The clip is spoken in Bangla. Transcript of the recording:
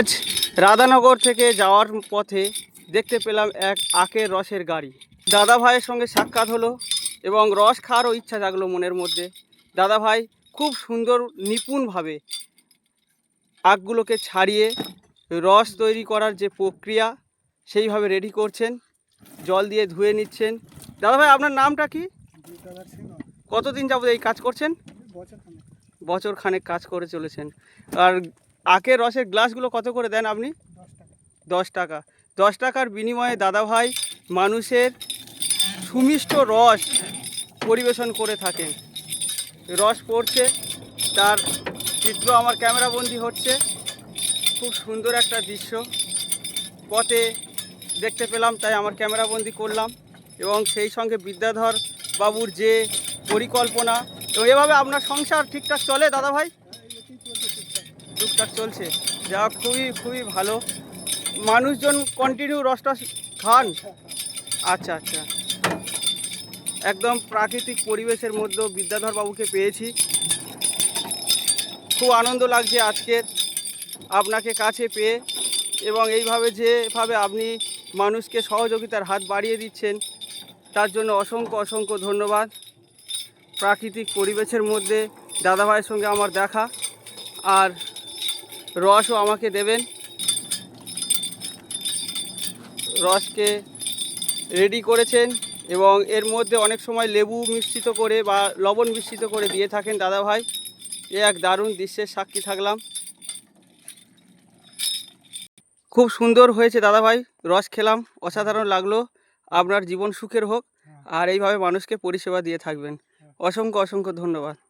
আজ রাধানগর থেকে যাওয়ার পথে দেখতে পেলাম এক আখের রসের গাড়ি। দাদা ভাইয়ের সঙ্গে সাক্ষাৎ হলো এবং রস খাওয়ারও ইচ্ছা জাগলো মনের মধ্যে। দাদা ভাই খুব সুন্দর নিপুণভাবে আখগুলোকে ছাড়িয়ে রস তৈরি করার যে প্রক্রিয়া সেইভাবে রেডি করছেন। জল দিয়ে ধুয়ে নিচ্ছেন। দাদা ভাই আপনার নামটা কি? কতদিন যাবত এই কাজ করছেন? বছর খানেক কাজ করে চলেছেন। আর আখের রসের গ্লাসগুলো কত করে দেন আপনি? দশ টাকা। দশ টাকার বিনিময়ে দাদাভাই মানুষের সুমিষ্ট রস পরিবেশন করে থাকেন। রস পড়ছে, তার চিত্র আমার ক্যামেরাবন্দি হচ্ছে। খুব সুন্দর একটা দৃশ্য। পথে দেখতে পেলাম, তাই আমার ক্যামেরাবন্দি করলাম এবং সেই সঙ্গে বিদ্যাধর বাবুর যে পরিকল্পনা এবং এভাবে আপনার সংসার ঠিকঠাক চলে দাদা ভাই? টুকটাক চলছে। যা খুবই খুবই ভালো। মানুষজন কন্টিনিউ রসটা খান। আচ্ছা আচ্ছা। একদম প্রাকৃতিক পরিবেশের মধ্যে বিদ্যাধর বাবুকে পেয়েছি। খুব আনন্দ লাগছে আজকের আপনাকে কাছে পেয়ে এবং এইভাবে যেভাবে আপনি মানুষকে সহযোগিতার হাত বাড়িয়ে দিচ্ছেন, তার জন্য অসংখ্য অসংখ্য ধন্যবাদ। প্রাকৃতিক পরিবেশের মধ্যে দাদাভাইয়ের সঙ্গে আমার দেখা। আর রসও আমাকে দেবেন। রসকে রেডি করেছেন এবং এর মধ্যে অনেক সময় লেবু মিশ্রিত করে বা লবণ মিশ্রিত করে দিয়ে থাকেন দাদাভাই। এ এক দারুণ দৃশ্যের সাক্ষী থাকলাম। খুব সুন্দর হয়েছে দাদাভাই রস খেলাম অসাধারণ লাগল। আপনার জীবন সুখের হোক আর এইভাবে মানুষকে পরিষেবা দিয়ে থাকবেন। অসংখ্য অসংখ্য ধন্যবাদ।